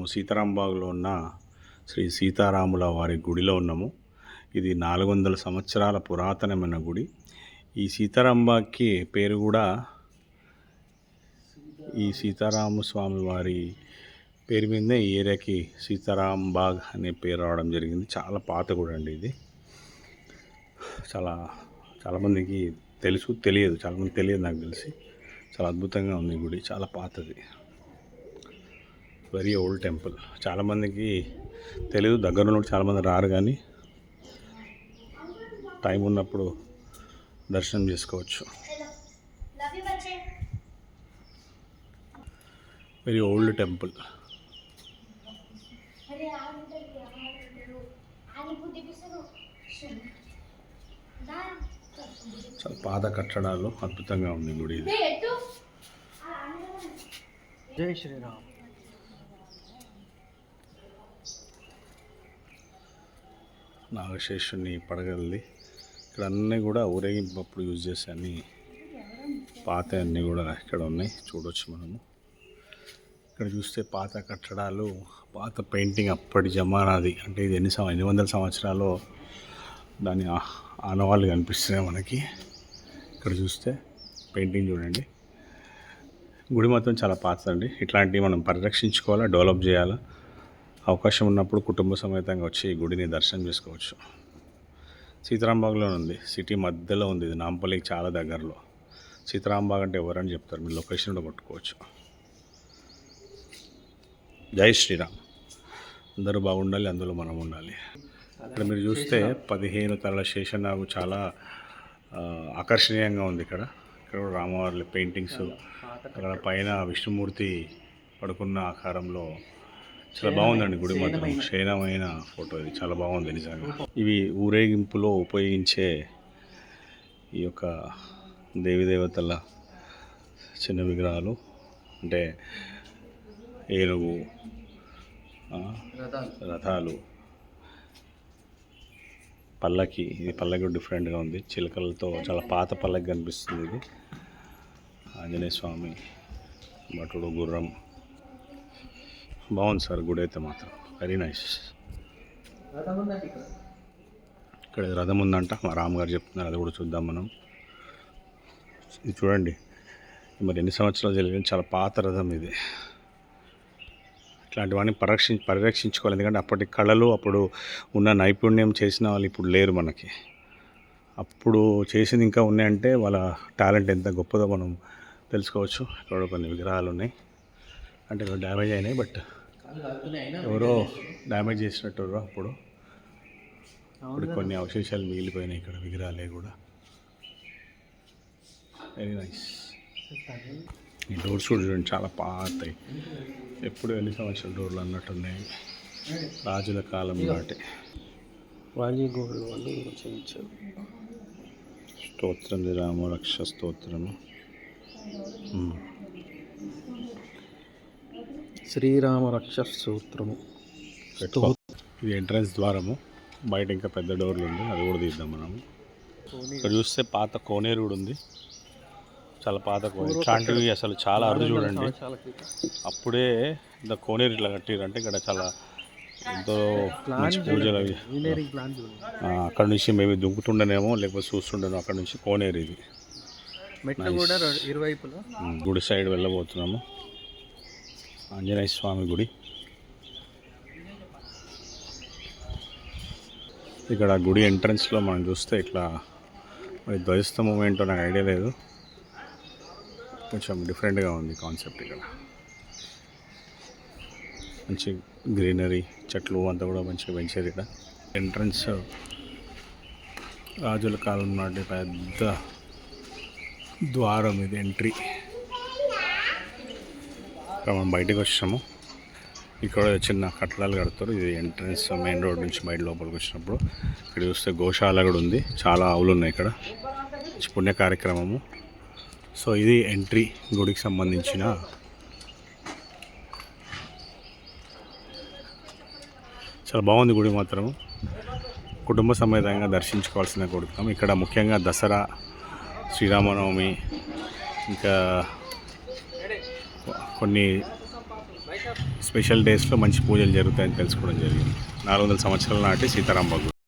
మనము సీతారాంబాగ్లో ఉన్న శ్రీ సీతారాముల వారి గుడిలో ఉన్నాము. ఇది నాలుగు వందల సంవత్సరాల పురాతనమైన గుడి. ఈ సీతారాంబాగ్కి పేరు కూడా ఈ సీతారామ స్వామి వారి పేరు మీదే ఈ ఏరియాకి సీతారాం బాగ్ అనే పేరు రావడం జరిగింది. చాలా పాత గుడి అండి ఇది. చాలా చాలామందికి తెలుసు తెలియదు. చాలామంది తెలియదు నాకు తెలిసి. చాలా అద్భుతంగా ఉంది గుడి. చాలా పాతది. Very old temple. చాలామందికి తెలియదు దగ్గర చాలామంది రారు కానీ టైం ఉన్నప్పుడు దర్శనం చేసుకోవచ్చు. Very old temple. చాలా పాత కట్టడాలు అద్భుతంగా ఉంది గుడి ఇది. జై శ్రీరామ్. నాగశేషుని పడగలది ఇక్కడ అన్నీ కూడా ఊరేగింపు అప్పుడు యూజ్ చేసే అన్ని పాత అన్నీ కూడా ఇక్కడ ఉన్నాయి. చూడవచ్చు మనము. ఇక్కడ చూస్తే పాత కట్టడాలు పాత పెయింటింగ్ అప్పటి జమానాది. అంటే ఇది ఎన్ని ఎన్ని వందల సంవత్సరాలు దాని ఆనవాళ్ళు కనిపిస్తున్నాయి మనకి. ఇక్కడ చూస్తే పెయింటింగ్ చూడండి. గుడి మాత్రం చాలా పాతదండి. ఇట్లాంటివి మనం పరిరక్షించుకోవాలా డెవలప్ చేయాలా? అవకాశం ఉన్నప్పుడు కుటుంబ సమేతంగా వచ్చి ఈ గుడిని దర్శనం చేసుకోవచ్చు. సీతారాంబాగ్లో ఉంది. సిటీ మధ్యలో ఉంది. ఇది నాంపల్లికి చాలా దగ్గరలో. సీతారాంబాగ్ అంటే ఎవరని చెప్తారు? మీరు లొకేషన్ కూడా కొట్టుకోవచ్చు. జై శ్రీరామ్. అందరూ బాగుండాలి అందులో మనం ఉండాలి. ఇక్కడ మీరు చూస్తే పదిహేను తరల శేషనాగు చాలా ఆకర్షణీయంగా ఉంది ఇక్కడ. ఇక్కడ కూడా రామవారి పెయింటింగ్స్. అక్కడ పైన విష్ణుమూర్తి పడుకున్న ఆకారంలో చాలా బాగుందండి గుడి మాత్రం. శయనమైన ఫోటో ఇది. చాలా బాగుంది నిజంగా. ఇవి ఊరేగింపులో ఉపయోగించే ఈ యొక్క దేవి దేవతల చిన్న విగ్రహాలు అంటే ఏనుగు రథాలు పల్లకి ఇది పల్లకి డిఫరెంట్గా ఉంది. చిలకలతో చాలా పాత పల్లకి కనిపిస్తుంది ఇది. ఆంజనేయ స్వామి భటుడు గుర్రం. బాగుంది సార్ గుడి అయితే మాత్రం. వెరీ నైస్ ఇక్కడ రథం ఉందంట మా రామ్గారు చెప్తున్నారు అది కూడా చూద్దాం మనం. ఇది చూడండి మరి ఎన్ని సంవత్సరాలు జరిగింది చాలా పాత రథం ఇది. ఇట్లాంటివన్నీ పరిరక్షి పరిరక్షించుకోవాలి ఎందుకంటే అప్పటి కళలు అప్పుడు ఉన్న నైపుణ్యం చేసిన వాళ్ళు ఇప్పుడు లేరు మనకి. అప్పుడు చేసింది ఇంకా ఉన్నాయంటే వాళ్ళ టాలెంట్ ఎంత గొప్పదో మనం తెలుసుకోవచ్చు. ఇక్కడ కొన్ని విగ్రహాలు ఉన్నాయి. అంటే డ్యామేజ్ అయినాయి బట్ ఎవరో డ్యామేజ్ చేసినట్టు అప్పుడు. ఇప్పుడు కొన్ని అవశేషాలు మిగిలిపోయినాయి ఇక్కడ విగ్రహాలే కూడా. వెరీ నైస్ ఈ డోర్స్ కూడా చూడండి చాలా పాతయి. ఎప్పుడు ఎన్ని సంవత్సరాల డోర్లు అన్నట్టున్నాయి. రాజుల కాలం నాటి. వాజీ గోల్డ్ వాళ్ళు చేయించారు స్తోత్రం రామ రక్ష స్తోత్రము. శ్రీరామ రక్ష సూత్రము. ఇది ఎంట్రన్స్ ద్వారము. బయట ఇంకా పెద్ద డోర్లు ఉంది. అది కూడా తీద్దాం మనము. ఇక్కడ చూస్తే పాత కోనేరు కూడా ఉంది. చాలా పాత కోనేరు. ఇట్లాంటివి అసలు చాలా అరుదు చూడండి. అప్పుడే ఇంత కోనేరు ఇట్లా కట్టిరు అంటే ఇక్కడ చాలా ఎంతో మంచి పూజలు అవి. అక్కడ నుంచి మేబీ దుంకుతుండనేమో లేకపోతే చూస్తుండేమో అక్కడ నుంచి కోనేరు ఇది. గుడి సైడ్ వెళ్ళబోతున్నాము. ఆంజనేయ స్వామి గుడి. ఇక్కడ గుడి ఎంట్రన్స్లో మనం చూస్తే ఇట్లా మరి ధ్వజస్తంభం ఏంటో నాకు ఐడియా లేదు. కొంచెం డిఫరెంట్గా ఉంది కాన్సెప్ట్ ఇక్కడ. మంచి గ్రీనరీ చెట్లు అంతా కూడా మంచిగా పెంచారు ఇక్కడ. ఎంట్రన్స్ రాజుల కాలం నాటి పెద్ద ద్వారం ఇది ఎంట్రీ ఇక్కడ మనం బయటకు వచ్చాము. ఇక్కడ చిన్న కట్టడాలు కడతారు. ఇది ఎంట్రన్స్ మెయిన్ రోడ్ నుంచి బయట లోపలికి వచ్చినప్పుడు. ఇక్కడ చూస్తే గోశాల కూడా ఉంది. చాలా ఆవులు ఉన్నాయి ఇక్కడ. పుణ్య కార్యక్రమము. సో ఇది ఎంట్రీ గుడికి సంబంధించిన చాలా బాగుంది గుడి మాత్రం. కుటుంబ సమేతంగా దర్శించుకోవాల్సిన గుడి. ఇక్కడ ముఖ్యంగా దసరా శ్రీరామనవమి ఇంకా కొన్ని స్పెషల్ డేస్లో మంచి పూజలు జరుగుతాయని తెలుసుకోవడం జరిగింది. నాలుగు వందల సంవత్సరాల నాటి సీతారాం